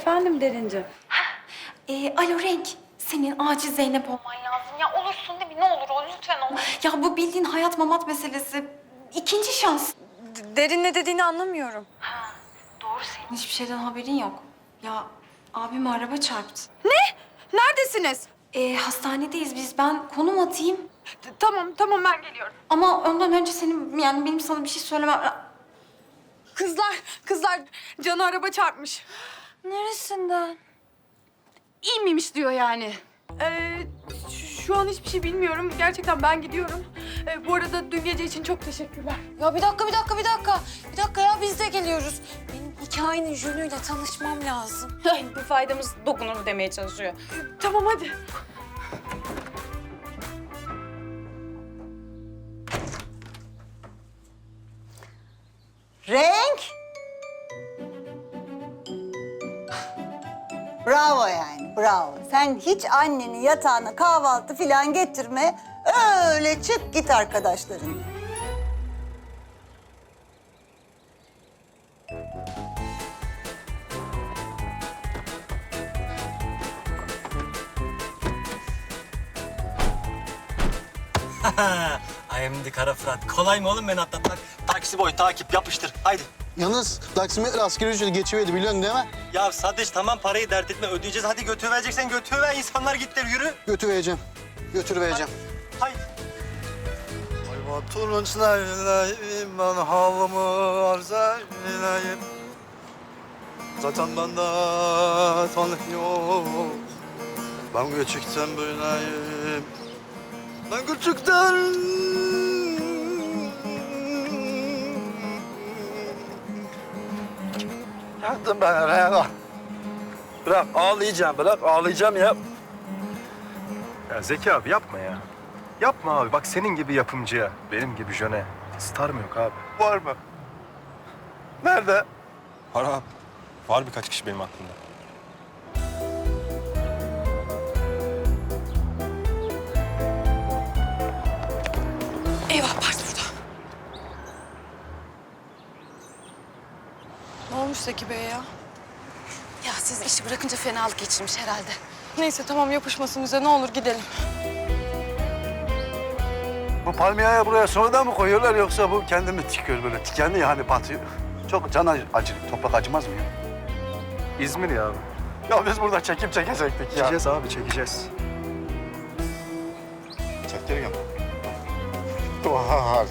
Efendim Derince. Ee, alo Renk. Senin acil Zeynep olman lazım. Ya olursun değil mi? Ne olur ol lütfen ol. Ya bu bildiğin hayat mamat meselesi. İkinci şans. Derin ne dediğini anlamıyorum. Doğru senin hiçbir şeyden haberin yok. Ya abim araba çarptı. Neredesiniz? Ee, hastanedeyiz biz. Ben konum atayım. T- Tamam, tamam ben geliyorum. Ama ondan önce senin yani benim sana bir şey söylemem... Kızlar, kızlar canı araba çarpmış. Neresinden? İyi miymiş diyor yani. Ee, şu- an hiçbir şey bilmiyorum. Gerçekten ben gidiyorum. Ee, bu arada dün gece için çok teşekkürler. Ya bir dakika, bir dakika, bir dakika. Bir dakika ya biz de geliyoruz. Benim hikayenin jönüyle tanışmam lazım. bir faydamız dokunur demeye çalışıyor. Tamam hadi. Renk. Bravo yani, bravo. Sen hiç annenin yatağına kahvaltı falan getirme. Öyle çık git arkadaşların. I am Kara Fırat. Kolay mı oğlum beni atlatmak? Taksi boy takip yapıştır. Haydi. Yalnız taksimetre asgari ücreti geçiveydi biliyorsun değil mi? Ya Sadıç tamam parayı dert etme ödeyeceğiz. Hadi götürüvereceksen götürüver. İnsanlar gitti yürü. Götürvereceğim. Götürvereceğim. Haydi. Turunçlayım ben halımı arz eyleyim Zaten bende tanık yok Ben küçükten böyleyim Ben küçükten Yaktın beni Reyhan Bırak ağlayacağım bırak ağlayacağım ya Ya Zeki abi yapma ya. Yapma abi. Bak senin gibi yapımcıya, benim gibi jöne star mı yok abi? Var mı? Nerede? Var abi. Var birkaç kişi benim aklımda. Ne Zeki Bey ya? Ya siz işi bırakınca fenalık geçirmiş herhalde. Neyse tamam yapışmasın bize ne olur gidelim. Bu palmiyeye buraya sonradan mı koyuyorlar yoksa bu kendi mi çıkıyor böyle tikenli ya hani batıyor. Çok can acı, acı toprak acımaz mı ya? İzmir ya abi. Ya biz burada çekim çekecektik ya. Çekeceğiz abi, çekeceğiz. Çek geri gel. Vay,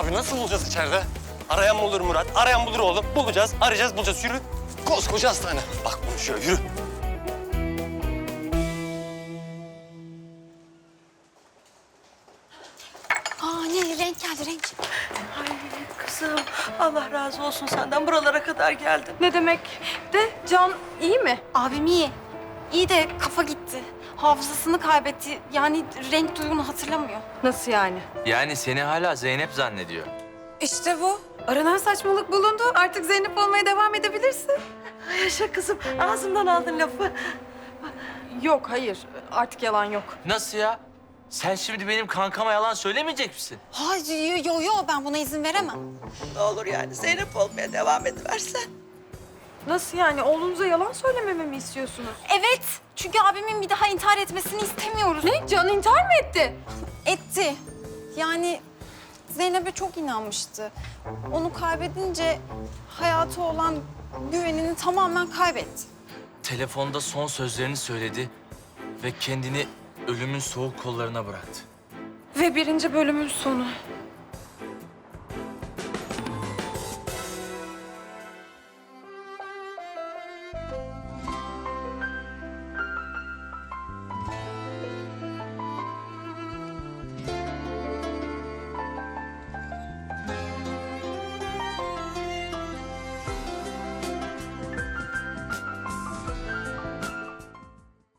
Abi nasıl bulacağız içeride? Arayan mı olur Murat? Arayan bulur oğlum. Bulacağız, arayacağız, bulacağız. Yürü. Koskoca hastane. Bak konuşuyor, yürü. Aa ne renk geldi renk. Kızım Allah razı olsun senden buralara kadar geldin. Ne demek? De Can iyi mi? Abim iyi. İyi de kafa gitti. Hafızasını kaybetti. Yani renk duyunu hatırlamıyor. Nasıl yani? Yani seni hala Zeynep zannediyor. İşte bu. Aranan saçmalık bulundu. Artık Zeynep olmaya devam edebilirsin. Yaşa kızım ağzımdan aldın lafı. Yok hayır artık yalan yok. Nasıl ya? Sen şimdi benim kankama yalan söylemeyecek misin? Hayır yo yo ben buna izin veremem. Ne olur yani Zeynep olmaya devam ediversen. Nasıl yani oğlunuza yalan söylememi mi istiyorsunuz? Evet. Çünkü abimin bir daha intihar etmesini istemiyoruz. Ne? Can intihar mı etti? Etti. Yani Zeynep'e çok inanmıştı. Onu kaybedince hayatı olan güvenini tamamen kaybetti. Telefonda son sözlerini söyledi ve kendini ölümün soğuk kollarına bıraktı. Ve birinci bölümün sonu.